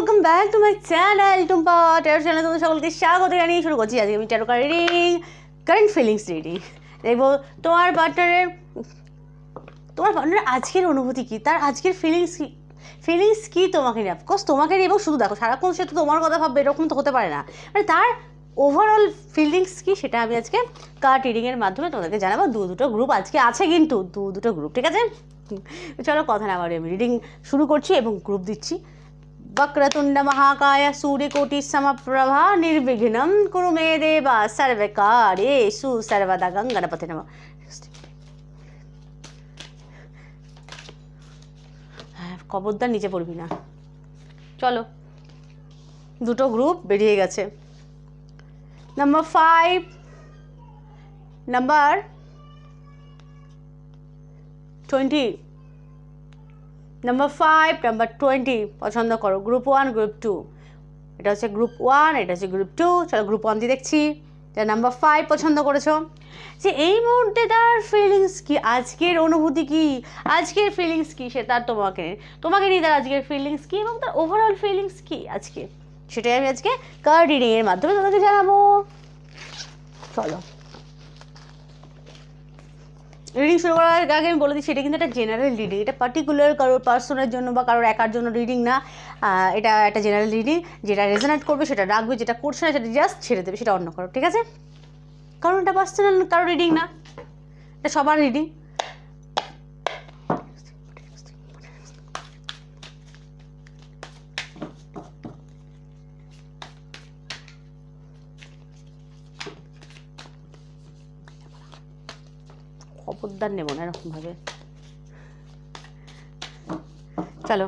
Welcome back to my channel Tumpa tarot channel তোমাদের সকলকে স্বাগত জানিয়ে শুরু করছি আজকে আমি tarot card reading current feelings reading দেখব তোমার পার্টনারের তোমার পার্টনারের আজকের অনুভূতি কী? তার আজকের ফিলিংস কী ফিলিংস কী তোমাকে নিয়ে? অফকোর্স তোমাকে নিয়ে এবং শুধু দেখো, সারাক্ষণ সে তো তোমার কথা ভাববে, এরকম তো হতে পারে না। মানে তার ওভারঅল ফিলিংস কী সেটা আমি আজকে কার্ড রিডিংয়ের মাধ্যমে তোমাদেরকে জানাব। দু দুটো গ্রুপ আজকে আছে কিন্তু, দু দুটো গ্রুপ ঠিক আছে? চলো কথা না বাড়ি আমি রিডিং শুরু করছি এবং গ্রুপ দিচ্ছি। वक्रतुण्ड महाकाय सूर्यकोटि समप्रभा निर्विघ्नं कुरु मे देव सर्वकार्येषु सर्वदा गणपति नमः হ্যাঁ খবরদার নিচে পড়বি না চলো দুটো গ্রুপ বেরিয়ে গেছে number five number twenty number five number twenty পছন্দ করো। গ্রুপ ওয়ান গ্রুপ টু এটা হচ্ছে গ্রুপ ওয়ান এটা হচ্ছে গ্রুপ টু চলো গ্রুপ ওয়ান দিয়ে দেখছি। এটা নাম্বার ফাইভ পছন্দ করেছ? যে এই মুহূর্তে তার ফিলিংস কি? আজকের অনুভূতি কি? আজকের ফিলিংস কি? সে তার তোমাকে তোমাকে নিয়ে তার আজকের ফিলিংস কি এবং তার ওভারঅল ফিলিংস কি আজকে? সেটাই আমি আজকে কার্ড রিডিংয়ের মাধ্যমে তোমাকে জানাব। চলো। রিডিং শুরু করার আগে আমি বলে দিচ্ছি এটা কিন্তু একটা জেনারেল রিডিং এটা পার্টিকুলার কারোর পার্সনের জন্য বা কারোর একার জন্য রিডিং না। এটা একটা জেনারেল রিডিং যেটা রেজনেট করবে, সেটা রাখবে, যেটা করছে না, সেটা জাস্ট ছেড়ে দেবে, সেটা অন্য করো, ঠিক আছে? কারণ এটা পার্সোনাল কারও রিডিং না। এটা সবার রিডিং খবরদার নেব না এরকমভাবে। চলো,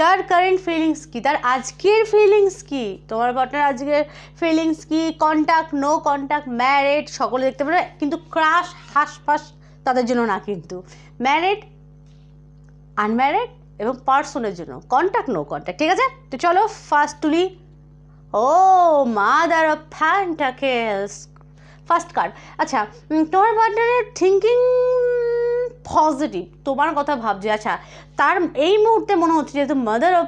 তার কারেন্ট ফিলিংস কি? তার আজকের ফিলিংস কি? তোমার পার্টনার আজকের ফিলিংস কি? কন্ট্যাক্ট নো কন্ট্যাক্ট ম্যারেড সকলে দেখতে পারে কিন্তু ক্রাশ হাসপাস তাদের জন্য না কিন্তু। ম্যারেড আনম্যারেড এবং পার্সনের জন্য। কন্ট্যাক্ট নো কন্ট্যাক্ট ঠিক আছে? তো চলো ফার্স্ট তুলি। ও mother of pentacles first card আচ্ছা তোমার পার্টনারের থিঙ্কিং পজিটিভ তোমার কথা ভাবছে আচ্ছা তার এই মুহূর্তে মনে হচ্ছে যেহেতু মাদার অফ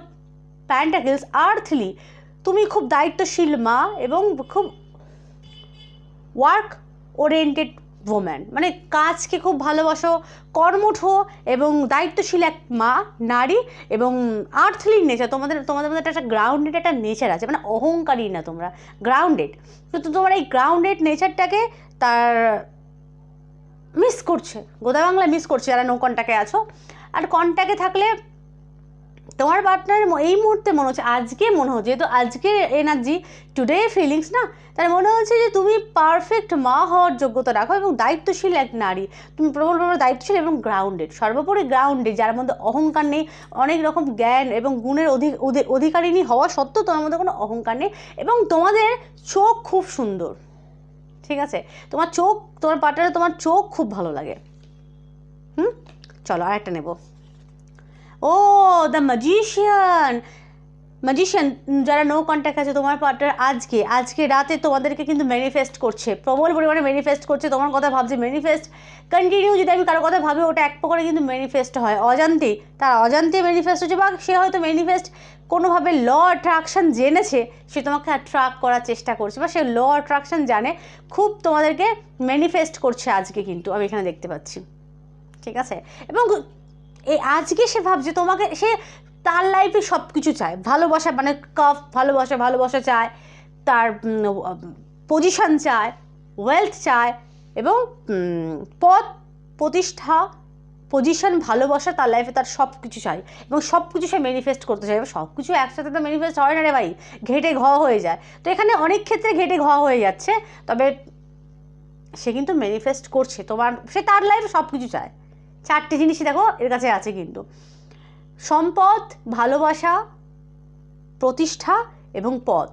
প্যান্টাকেলস আর্থলি তুমি খুব দায়িত্বশীল মা এবং খুব ওয়ার্ক ওরিয়েন্টেড ওম্যান মানে কাজকে খুব ভালোবাসো, কর্মঠ এবং দায়িত্বশীল এক মা, নারী এবং আর্থলি নেচার তোমাদের তোমাদের মধ্যে একটা গ্রাউন্ডেড একটা নেচার আছে মানে অহংকারী না তোমরা গ্রাউন্ডেড কিন্তু তোমার এই গ্রাউন্ডেড নেচারটাকে তার মিস করছে। গোদা বাংলা মিস করছে যারা নো কন্ট্যাক্টে আছো। আর কন্ট্যাক্টে থাকলে তোমার পার্টনারের এই মুহূর্তে মনে হচ্ছে আজকে মনে হচ্ছে, যেহেতু আজকের এনার্জি টুডে ফিলিংস না, তার মনে হচ্ছে যে তুমি পারফেক্ট মা হওয়ার যোগ্যতা রাখো এবং দায়িত্বশীল এক নারী। তুমি প্রবল প্রবল দায়িত্বশীল এবং গ্রাউন্ডেড সর্বোপরি গ্রাউন্ডেড যার মধ্যে অহংকার নেই, অনেক রকম জ্ঞান এবং গুণের অধিক অধি- অধিকারিণী হওয়া সত্ত্বেও তোমার মধ্যে কোনো অহংকার নেই এবং তোমাদের চোখ খুব সুন্দর। ঠিক আছে? তোমার চোখ, তোমার পার্টনারে তোমার চোখ খুব ভালো লাগে। হুম? চলো আরেকটা নেব। ও দ্য ম্যাজিশিয়ান ম্যাজিশিয়ান যারা নো কন্ট্যাক্ট আছে, তোমার পার্টনার আজকে আজকে রাতে তোমাদেরকে কিন্তু ম্যানিফেস্ট করছে। প্রবল পরিমাণে ম্যানিফেস্ট করছে। তোমার কথা ভাবছে ম্যানিফেস্ট কন্টিনিউ যদি আমি কারও কথা ভাবি, ওটা এক প্রকারে কিন্তু ম্যানিফেস্ট হয়। অজান্তেই তার অজান্তে ম্যানিফেস্ট হচ্ছে বা সে হয়তো ম্যানিফেস্ট কোনোভাবে ল অ্যাট্রাকশন জেনেছে সে তোমাকে অ্যাট্রাক্ট করার চেষ্টা করছে বা সে ল অ্যাট্রাকশন জানে, খুব তোমাদেরকে ম্যানিফেস্ট করছে আজকে কিন্তু, আমি এখানে দেখতে পাচ্ছি। ঠিক আছে? এবং এই আজকে সে ভাবছে তোমাকে, সে তার লাইফে সব কিছু চায়। ভালোবাসা মানে কফ ভালোবাসা ভালোবাসা চায়, তার পজিশন চায় ওয়েলথ চায়, এবং পদ প্রতিষ্ঠা পজিশন ভালোবাসা তার লাইফে তার সব কিছু চাই এবং সব কিছু সে ম্যানিফেস্ট করতে চায় এবার সব কিছু একসাথে তো ম্যানিফেস্ট হয় না রে ভাই, ঘেটে ঘ হয়ে যায়। তো এখানে অনেক ক্ষেত্রে ঘেটে ঘ হয়ে যাচ্ছে, তবে সে কিন্তু ম্যানিফেস্ট করছে, তোমার, সে তার লাইফে সব কিছু চায়। চারটে জিনিসই দেখো এর কাছে আছে কিন্তু। সম্পদ, ভালোবাসা, প্রতিষ্ঠা এবং পথ।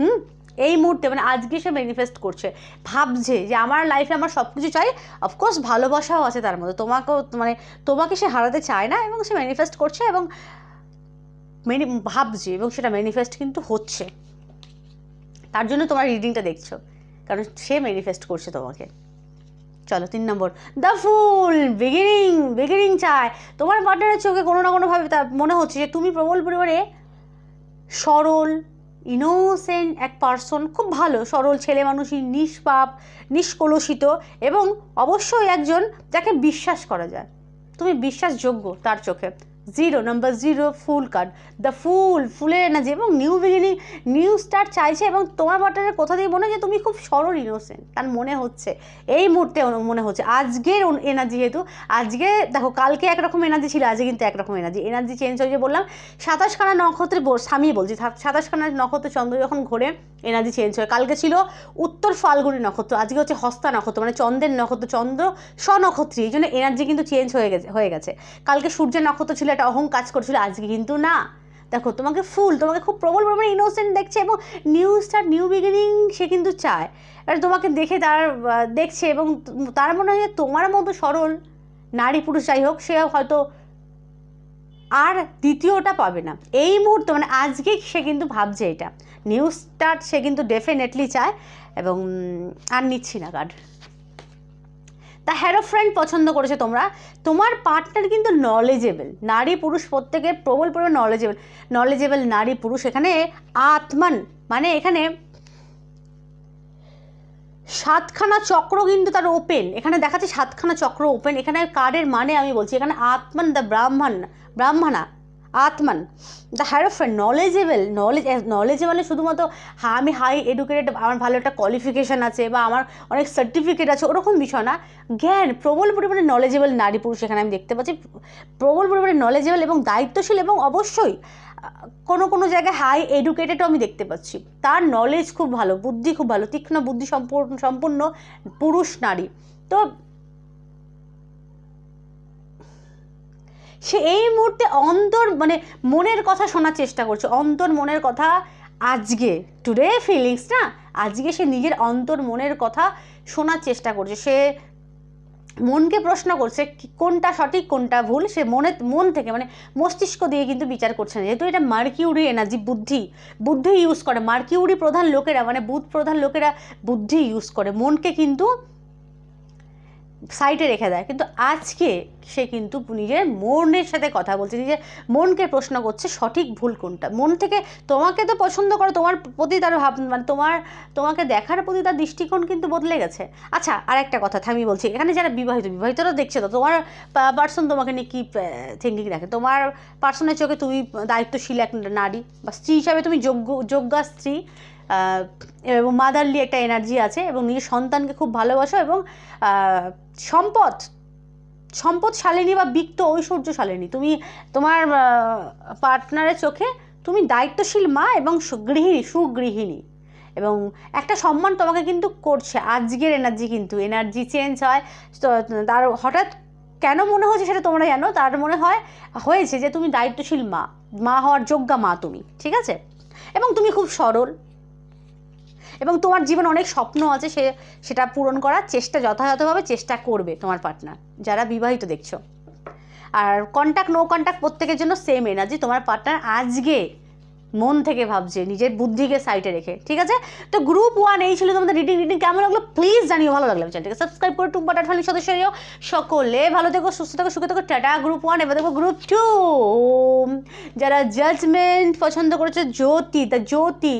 হুম? এই মুহূর্তে মানে আজকে সে ম্যানিফেস্ট করছে। ভাবছে যে আমার লাইফে আমার সব কিছু চাই অফকোর্স ভালোবাসাও আছে তার মধ্যে। তোমাকেও মানে তোমাকে সে হারাতে চায় না এবং সে ম্যানিফেস্ট করছে এবং মেনি ভাবছে এবং সেটা ম্যানিফেস্ট কিন্তু হচ্ছে। তার জন্য তোমার রিডিংটা দেখছ। কারণ সে ম্যানিফেস্ট করছে তোমাকে। চলো, তিন নম্বর। দ্য ফুল বিগিনিং বিগিনিং চায়। তোমার পার্টনারের চোখে কোনো না কোনোভাবে তার মনে হচ্ছে যে তুমি প্রবল পরিমাণে সরল ইনোসেন্ট এক পার্সন খুব ভালো, সরল ছেলে মানুষই নিষ্পাপ, নিষ্কলুষিত এবং অবশ্যই একজন যাকে বিশ্বাস করা যায়। তুমি বিশ্বাসযোগ্য তার চোখে। Zero number zero fool card the fool ফুলের এনার্জি এবং নিউ বিগিনিং নিউ স্টার্ট চাইছে এবং তোমার বাটারের কোথা দিয়ে মনে যে তুমি খুব সরল ইনোসেন্ট তার মনে হচ্ছে। এই মুহূর্তে মনে হচ্ছে। আজকের এনার্জি যেহেতু, আজকে দেখো, কালকে একরকম এনার্জি ছিল, আজকে কিন্তু একরকম এনার্জি এনার্জি চেঞ্জ হয়েছে বললাম। সাতাশখানা নক্ষত্রে আমি বলছি সাতাশখানা নক্ষত্রে চন্দ্র যখন ঘোরে এনার্জি চেঞ্জ হয়। কালকে ছিল উত্তর ফাল্গুনি নক্ষত্র, আজকে হচ্ছে হস্তা নক্ষত্র মানে চন্দ্রের নক্ষত্র, চন্দ্র স্বনক্ষত্রী, এই জন্য এনার্জি কিন্তু চেঞ্জ হয়ে গেছে হয়ে গেছে। কালকে সূর্যের নক্ষত্র ছিল একটা অহং কাজ করছিল, আজকে কিন্তু না। দেখো, তোমাকে ফুল তোমাকে খুব প্রবল পরিমাণে ইনোসেন্ট দেখছে এবং নিউ স্টার নিউ বিগিনিং সে কিন্তু চায়। এবার তোমাকে দেখে তার দেখছে এবং তার মনে হয় তোমার মতো সরল নারী পুরুষ যাই হোক সে হয়তো আর দ্বিতীয়টা পাবে না। এই মুহূর্তে মানে আজকে সে কিন্তু ভাবছে এটা। নিউ স্টার্ট সে কিন্তু ডেফিনেটলি চায় এবং আর নিচ্ছি না কার্ড তা হ্যারো ফ্রেন্ড পছন্দ করেছে তোমরা। তোমার পার্টনার কিন্তু নলেজেবল নারী, পুরুষ, প্রত্যেকের প্রবল প্রবল নলেজেবল নলেজেবল নারী, পুরুষ, এখানে আত্মান মানে এখানে সাতখানা চক্র কিন্তু তার ওপেন এখানে দেখাচ্ছে সাতখানা চক্র ওপেন এখানে কার্ডের মানে আমি বলছি, এখানে Atman the Brahman, Brahmana. Atman. The hierophant knowledgeable knowledge নলেজেবলে শুধুমাত্র হ্যাঁ আমি হাই এডুকেটেড আমার ভালো একটা কোয়ালিফিকেশান আছে বা আমার অনেক সার্টিফিকেট আছে, ওরকম বিষয় না। জ্ঞান, প্রবল পরিমাণে নলেজেবল নারী পুরুষ এখানে আমি দেখতে পাচ্ছি। প্রবল পরিমাণে নলেজেবল এবং দায়িত্বশীল এবং অবশ্যই, কোনো কোনো জায়গায় হাই এডুকেটেডও আমি দেখতে পাচ্ছি। তার নলেজ খুব ভালো, বুদ্ধি খুব ভালো, তীক্ষ্ণ বুদ্ধি সম্পূর্ণ সম্পূর্ণ পুরুষ নারী। তো সে এই মুহূর্তে অন্তর মানে মনের কথা শোনার চেষ্টা করছে। অন্তর মনের কথা আজকে টুডে ফিলিংস না? আজকে সে নিজের অন্তর মনের কথা শোনার চেষ্টা করছে। সে মনকে প্রশ্ন করছে কোনটা সঠিক, কোনটা ভুল? সে মনে, মন থেকে মানে মস্তিষ্ক দিয়ে কিন্তু বিচার করছে না। যেহেতু এটা মার্কিউরি এনার্জি বুদ্ধি বুদ্ধি ইউজ করে। মার্কিউরি প্রধান লোকেরা মানে বুধ প্রধান লোকেরা বুদ্ধি ইউজ করে। মনকে কিন্তু সাইডে রেখে দেয়। কিন্তু আজকে সে কিন্তু নিজের মনের সাথে কথা বলছে, নিজের মনকে প্রশ্ন করছে সঠিক ভুল কোনটা। মন থেকে তোমাকে তো পছন্দ করে, তোমার প্রতি তার ভাব মানে তোমার, তোমাকে দেখার প্রতি তার দৃষ্টিকোণ কিন্তু বদলে গেছে। আচ্ছা আর একটা কথা, থামি বলছি, এখানে যারা বিবাহিত, বিবাহিতরা দেখছে তো, তোমার পার্সন তোমাকে নিয়ে কী থিঙ্কিং রাখে? তোমার পার্সনের চোখে তুমি দায়িত্বশীল এক নারী, বা স্ত্রী হিসাবে তুমি যোগ্য, যোগ্যা স্ত্রী এবং মাদারলি একটা এনার্জি আছে এবং নিজের সন্তানকে খুব ভালোবাসো এবং সম্পদ সম্পদ শালিনী বা বিক্ত ঐশ্বর্য শালিনী। তুমি তোমার পার্টনারের চোখে তুমি দায়িত্বশীল মা এবং গৃহিণী, সুগৃহিণী। এবং একটা সম্মান তোমাকে কিন্তু করছে। আজকের এনার্জি কিন্তু এনার্জি চেঞ্জ হয়। তো, তার হঠাৎ কেন মনে হচ্ছে সেটা তোমরা জানো? তার মনে হয়, হয়েছে যে তুমি দায়িত্বশীল মা। মা হওয়ার যোগ্যা মা তুমি, ঠিক আছে? এবং তুমি খুব সরল। এবং তোমার জীবন অনেক স্বপ্ন আছে সে, সেটা পূরণ করার, চেষ্টা যথাযথভাবে চেষ্টা করবে তোমার পার্টনার যারা বিবাহিত দেখছ। আর কন্ট্যাক্ট নো কন্ট্যাক্ট প্রত্যেকের জন্য সেম এনার্জি তোমার পার্টনার আজকে মন থেকে ভাবছে, নিজের বুদ্ধিকে সাইডে রেখে, ঠিক আছে? তো গ্রুপ ওয়ান এই ছিল তোমাদের রিডিং রিডিং কেমন লাগল? প্লিজ জানিও, ভালো লাগল চ্যানেলটাকে সাবস্ক্রাইব করে, টুম্পা ফ্যামিলির সদস্য হয়েও। সকলে ভালো থেকো, সুস্থ থেকো, সুখে থেকো। টাটা গ্রুপ ওয়ান এবার দেখো গ্রুপ টু যারা জাজমেন্ট পছন্দ করেছে জ্যোতি দ্য জ্যোতি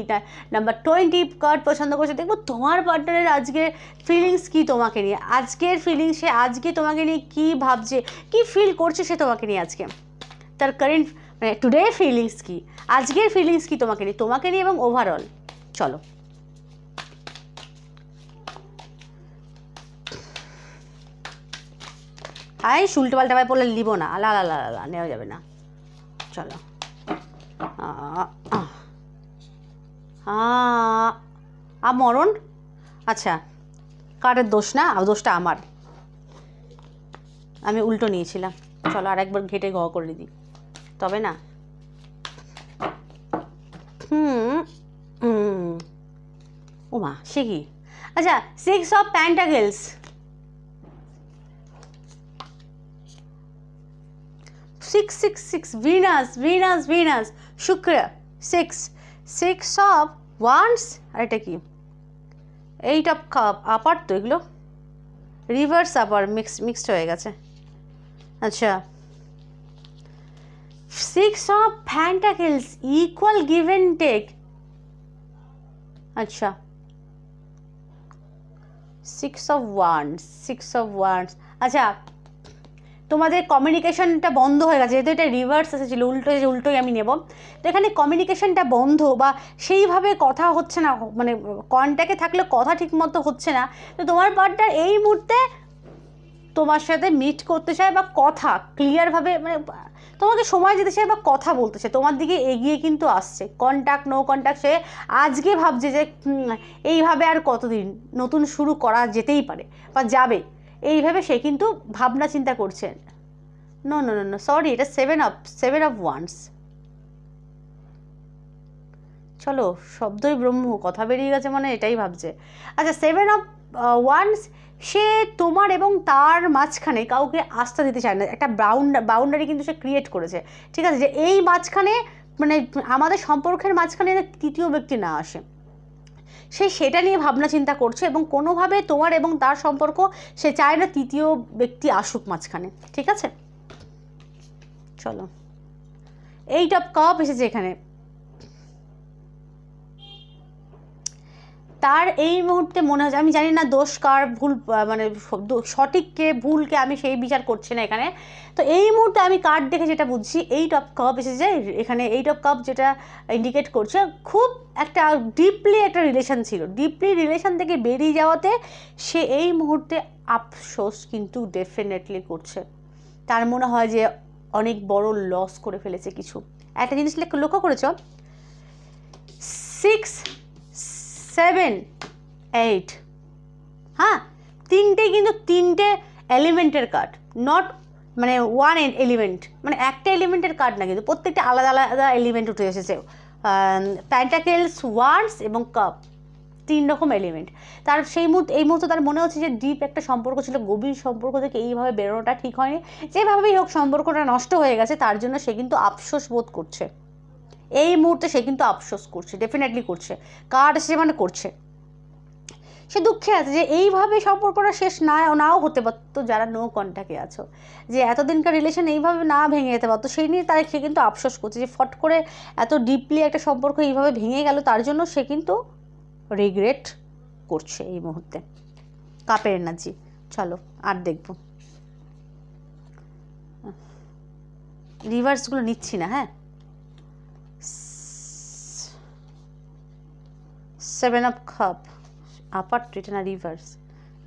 নাম্বার টোয়েন্টি কার্ড পছন্দ করেছে, দেখব তোমার পার্টনারের আজকে ফিলিংস কি তোমাকে নিয়ে? আজকের ফিলিংস সে আজকে তোমাকে নিয়ে কী ভাবছে, কি ফিল করছে সে তোমাকে নিয়ে আজকে? তার কারেন্ট মানে টুডে ফিলিংস কি? আজকের ফিলিংস কি তোমাকে নিয়ে? তোমাকে নিয়ে এবং ওভারঅল চলো। আই উল্টো পাল্টা ভাই পড়লে নিব না। আলা আলা আলা নেওয়া যাবে না। চলো। আ, মরণ? আচ্ছা। কারের দোষ না? দোষটা আমার। আমি উল্টো নিয়েছিলাম। চলো আর একবার ঘেটে ঘ করে দিই। তবে না। হুম হুম। ও সে কি? আচ্ছা six of pentacles six six six Venus Venus Venus শুক্র সিক্স সিক্স অফ ওয়ান্স আর এটা কি? এইট অফ কাপ আপার তো এগুলো। রিভার্স আপার মিক্স মিক্সড হয়ে গেছে। আচ্ছা। Six of pentacles equal give and take আচ্ছা six of wands six of wands আচ্ছা তোমাদের কমিউনিকেশনটা বন্ধ হয়ে গেছে যেহেতু এটা রিভার্স এসেছিল উল্টো এসেছে, উল্টোই আমি নেব। তো এখানে কমিউনিকেশনটা বন্ধ বা সেইভাবে কথা হচ্ছে না মানে কন্ট্যাক্টে থাকলে কথা ঠিকমতো হচ্ছে না। তো তোমার পার্টনার এই মুহূর্তে তোমার সাথে মিট করতে চায় বা কথা ক্লিয়ারভাবে মানে তোমাকে সময় দিতে চায় বা কথা বলতে তোমার দিকে এগিয়ে কিন্তু আসছে। কন্ট্যাক্ট নো কন্ট্যাক্ট সে আজকে ভাবছে যে এইভাবে আর কতদিন? নতুন শুরু করা যেতেই পারে বা যাবে। এইভাবে সে কিন্তু ভাবনা চিন্তা করছে। No no no no sorry এটা seven of seven of wands চলো, শব্দই ব্রহ্ম, কথা বেরিয়ে গেছে মানে এটাই ভাবছে। আচ্ছা সেভেন অফ ওয়ান্স সে তোমার এবং তার মাঝখানে কাউকে আস্থা দিতে চায় না। একটা বাউন্ডা বাউন্ডারি কিন্তু সে ক্রিয়েট করেছে। ঠিক আছে? যে এই মাঝখানে মানে আমাদের সম্পর্কের মাঝখানে তৃতীয় ব্যক্তি না আসে, সে সেটা নিয়ে ভাবনা চিন্তা করছে এবং কোনোভাবে তোমার এবং তার সম্পর্ক সে চায় না তৃতীয় ব্যক্তি আসুক মাঝখানে। ঠিক আছে? চলো। এইট অফ কাপ এসেছে এখানে। তার এই মুহূর্তে মনে হচ্ছে, আমি জানি না দোষ কার ভুল মানে স- দো- সঠিককে ভুলকে আমি সেই বিচার করছি না এখানে। তো এই মুহূর্তে আমি কার্ড দেখে যেটা বুঝছি এইট অফ কাপ এসেছে এখানে এইট অফ কাপ যেটা ইন্ডিকেট করছে, খুব একটা ডিপলি একটা রিলেশন ছিল। ডিপলি রিলেশন থেকে বেরিয়ে যাওয়াতে সে এই মুহূর্তে আফসোস কিন্তু ডেফিনেটলি করছে। তার মনে হয় যে অনেক বড় লস করে ফেলেছে কিছু। একটা জিনিস লক্ষ্য করেছ? সিক্স সেভেন এইট হ্যাঁ তিনটে কিন্তু তিনটে এলিমেন্টের কার্ড নট মানে ওয়ান এলিমেন্ট মানে একটা এলিমেন্টের কার্ড না কিন্তু প্রত্যেকটা আলাদা আলাদা এলিমেন্ট উঠে এসেছে। প্যান্টাকেলস ওয়ার্ডস এবং কাপ তিন রকম এলিমেন্ট তার সেই মুহূর্তে, এই মুহূর্তে তার মনে হচ্ছে যে ডিপ একটা সম্পর্ক ছিল, গভীর সম্পর্ক থেকে এইভাবে বেরোনোটা ঠিক হয়নি। যেভাবেই হোক সম্পর্কটা নষ্ট হয়ে গেছে, তার জন্য সে কিন্তু আফসোস বোধ করছে। এই মুহূর্তে সে কিন্তু আফসোস করছে ডেফিনেটলি করছে। কার্ড সে মানে করছে? সে দুঃখে আছে যে এইভাবে সম্পর্কটা শেষ না, নাও হতে পারতো যারা নো কন্ট্যাক্টে আছো। যে এতদিনকার রিলেশন এইভাবে না ভেঙে যেতে পারতো, সেই নিয়ে তার সে কিন্তু আফসোস করছে যে ফট করে এত ডিপলি একটা সম্পর্ক এইভাবে ভেঙে গেল, তার জন্য সে কিন্তু রিগ্রেট করছে এই মুহূর্তে। কাপের এনার্জি। চলো, আর দেখব। রিভার্সগুলো নিচ্ছি না হ্যাঁ? সেভেন অফ কাপ আপার এটা না রিভার্স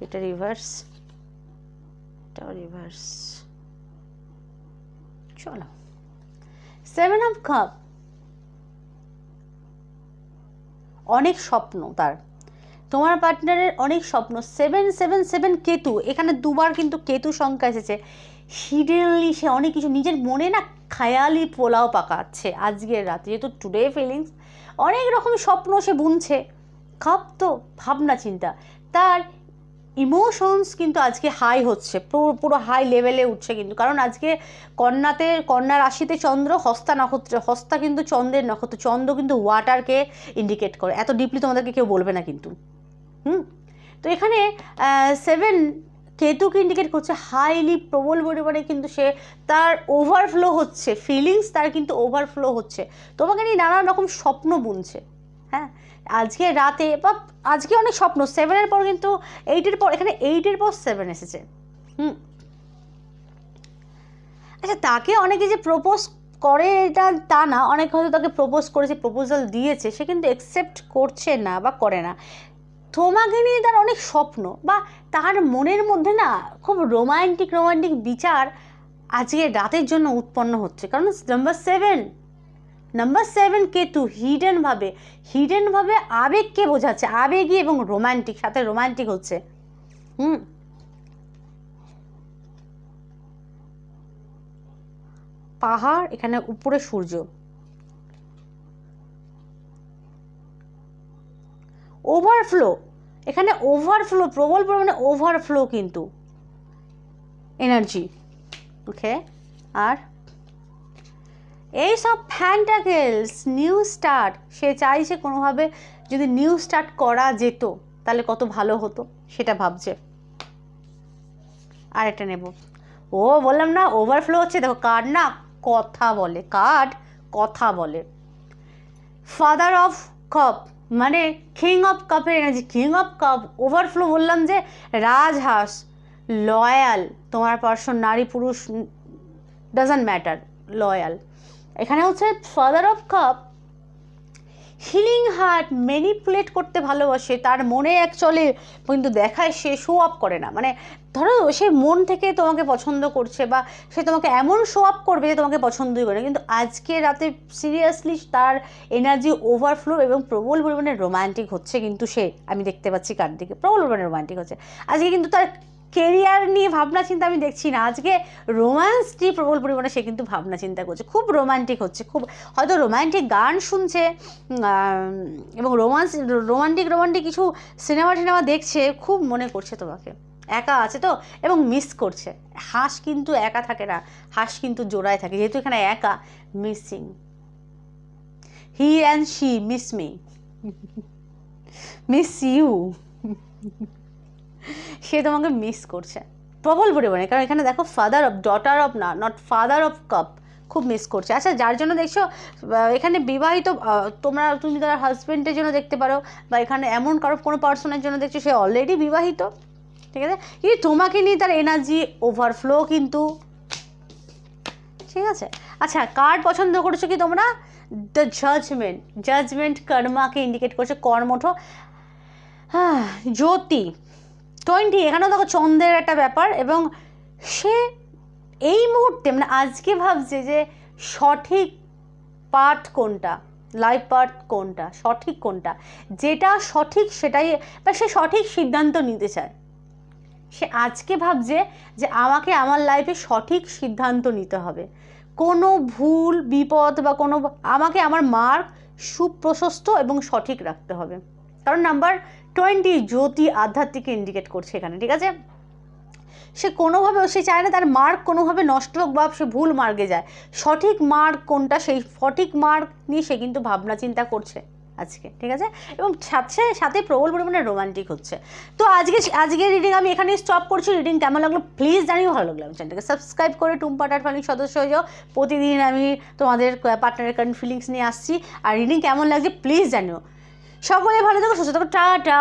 এটা রিভার্স এটা রিভার্স চলো সেভেন অফ কাপ অনেক স্বপ্ন তার। তোমার পার্টনারের অনেক স্বপ্ন। Seven seven seven Ketu. এখানে দুবার কিন্তু কেতু সংখ্যা এসেছে। হিডেনলি সে অনেক কিছু নিজের মনে না খায়ালি পোলাও পাকাচ্ছে। আজকের রাতে যেহেতু টুডে ফিলিংস অনেক রকম স্বপ্ন সে বুনছে। খাপ তো ভাবনা চিন্তা। তার ইমোশনস কিন্তু আজকে হাই হচ্ছে। পুরো পুরো হাই লেভেলে উঠছে কিন্তু। কারণ আজকে কন্যাতে, কন্যা রাশিতে চন্দ্র হস্তা নক্ষত্র, হস্তা কিন্তু চন্দ্রের নক্ষত্র। চন্দ্র কিন্তু ওয়াটারকে ইন্ডিকেট করে। এত ডিপলি তোমাদেরকে কেউ বলবে না কিন্তু। হুম? তো এখানে সেভেন কেতুকে ইন্ডিকেট করছে হাইলি প্রবল পরিমাণে কিন্তু সে তার ওভারফ্লো হচ্ছে। ফিলিংস তার কিন্তু ওভারফ্লো হচ্ছে। তোমাকে নিয়ে নানান রকম স্বপ্ন বুনছে। হ্যাঁ আজকে রাতে, বা আজকে অনেক স্বপ্ন সেভেনের পর কিন্তু এইটের পর, এখানে এইটের পর সেভেন এসেছে। হুম। আচ্ছা তাকে অনেকে যে প্রপোজ করে এটা তা না, অনেক হয়তো তাকে প্রপোজ করেছে প্রপোজাল দিয়েছে, সে কিন্তু অ্যাকসেপ্ট করছে না বা করে না। তোমাকে নিয়ে তার অনেক স্বপ্ন, বা তার মনের মধ্যে না খুব রোমান্টিক রোমান্টিক বিচার আজকে রাতের জন্য উৎপন্ন হচ্ছে। কারণ number seven number seven Ketu হিডেনভাবে হিডেনভাবে আবেগকে বোঝাচ্ছে। আবেগী এবং রোমান্টিক সাথে রোমান্টিক হচ্ছে। হুম। পাহাড়, এখানে উপরে সূর্য। ওভারফ্লো এখানে ওভারফ্লো প্রবল পরিমাণে ওভারফ্লো কিন্তু। এনার্জি ওকে আর এই সব ফ্যান্টাকেলস, নিউ স্টার্ট, সে চাইছে কোনোভাবে যদি নিউ স্টার্ট করা যেত, তাহলে কত ভালো হতো, সেটা ভাবছে। আর এটা নেব। ও, বললাম না ওভারফ্লো হচ্ছে, দেখো কার্ড না, কথা বলে কার্ড কথা বলে। ফাদার অফ কাপ মানে কিং অফ কাপের energy king of cup overflow বললাম যে রাজহাঁস লয়াল তোমার পার্সন নারী পুরুষ ডাজন্ট ম্যাটার লয়াল এখানে হচ্ছে father of cup healing heart manipulate করতে ভালোবাসে, তার মনে অ্যাকচুয়ালি কিন্তু দেখায় সে শো আপ করে না। মানে ধরো সে মন থেকে তোমাকে পছন্দ করছে বা সে তোমাকে এমন শো আপ করবে যে তোমাকে পছন্দই করে কিন্তু আজকে রাতে সিরিয়াসলি তার এনার্জি ওভারফ্লো এবং প্রবল পরিমাণে রোমান্টিক হচ্ছে কিন্তু সে। আমি দেখতে পাচ্ছি কার দিকে, প্রবল পরিমাণে রোমান্টিক হচ্ছে। আজকে কিন্তু তার কেরিয়ার নিয়ে ভাবনা চিন্তা আমি দেখছি না। আজকে রোম্যান্স নিয়ে প্রবল পরিমাণে সে কিন্তু ভাবনা চিন্তা করছে। খুব রোমান্টিক হচ্ছে, খুব হয়তো রোমান্টিক গান শুনছে এবং রোমান্স, রোমান্টিক রোমান্টিক কিছু সিনেমা টিনেমা দেখছে, খুব মনে করছে তোমাকে। একা আছে তো, এবং মিস করছে। হাঁস কিন্তু একা থাকে না, হাঁস কিন্তু জোড়ায় থাকে। যেহেতু এখানে একা missing he and she miss me miss you সে তোমাকে মিস করছে। প্রবল পরিমাণে, কারণ এখানে দেখো ফাদার অফ ডটার অফ না নট ফাদার অফ কাপ খুব মিস করছে। আচ্ছা যার জন্য দেখছ এখানে বিবাহিত তোমরা তুমি তার হাজব্যান্ডের জন্য দেখতে পারো, বা এখানে এমন কারও, কোনো পার্সনের জন্য দেখছ, সে অলরেডি বিবাহিত। ঠিক আছে? কিন্তু তোমাকে নিয়ে তার এনার্জি ওভারফ্লো কিন্তু। ঠিক আছে? আচ্ছা কার্ড পছন্দ করছ কি তোমরা? দ্য জাজমেন্ট জাজমেন্ট কর্মাকে ইন্ডিকেট করছে কর্মঠ। হ্যাঁ জ্যোতি। টোয়েন্টি এখানেও দেখো চন্দ্রের একটা ব্যাপার এবং সে এই মুহূর্তে মানে আজকে ভাবছে যে সঠিক পার্ট কোনটা লাইফ পার্ট কোনটা, সঠিক কোনটা, যেটা সঠিক সেটাই, বা সে সঠিক সিদ্ধান্ত নিতে চায়। সে আজকে ভাবছে যে আমাকে আমার লাইফে সঠিক সিদ্ধান্ত নিতে হবে। কোনো ভুল, বিপদ বা কোনো, আমাকে আমার মার্ক সুপ্রশস্ত এবং সঠিক রাখতে হবে। কারণ নাম্বার টোয়েন্টি জ্যোতি আধ্যাত্মিক ইন্ডিকেট করছে এখানে, ঠিক আছে? সে কোনোভাবে সে চায় না তার মার্ক কোনোভাবে নষ্ট হোক বা সে ভুল মার্গে যায়। সঠিক মার্ক কোনটা, সেই সঠিক মার্ক নিয়ে সে কিন্তু ভাবনা চিন্তা করছে আজকে, ঠিক আছে? এবং সাথে সাথে প্রবল পরিমাণে রোমান্টিক হচ্ছে। তো আজকে আজকে রিডিং আমি এখানেই স্টপ করছি। রিডিং কেমন লাগল প্লিজ জানিও, ভালো লাগল চ্যানেলটাকে সাবস্ক্রাইব করে টুম্পাটার ফ্যামিলির সদস্য হয়ে যাও। প্রতিদিন আমি তোমাদের পার্টনারের কারেন্ট ফিলিংস নিয়ে আসছি। আর রিডিং কেমন লাগছে প্লিজ জানিও। সকলে ভালো থাকো সুস্থ থাকো টাটা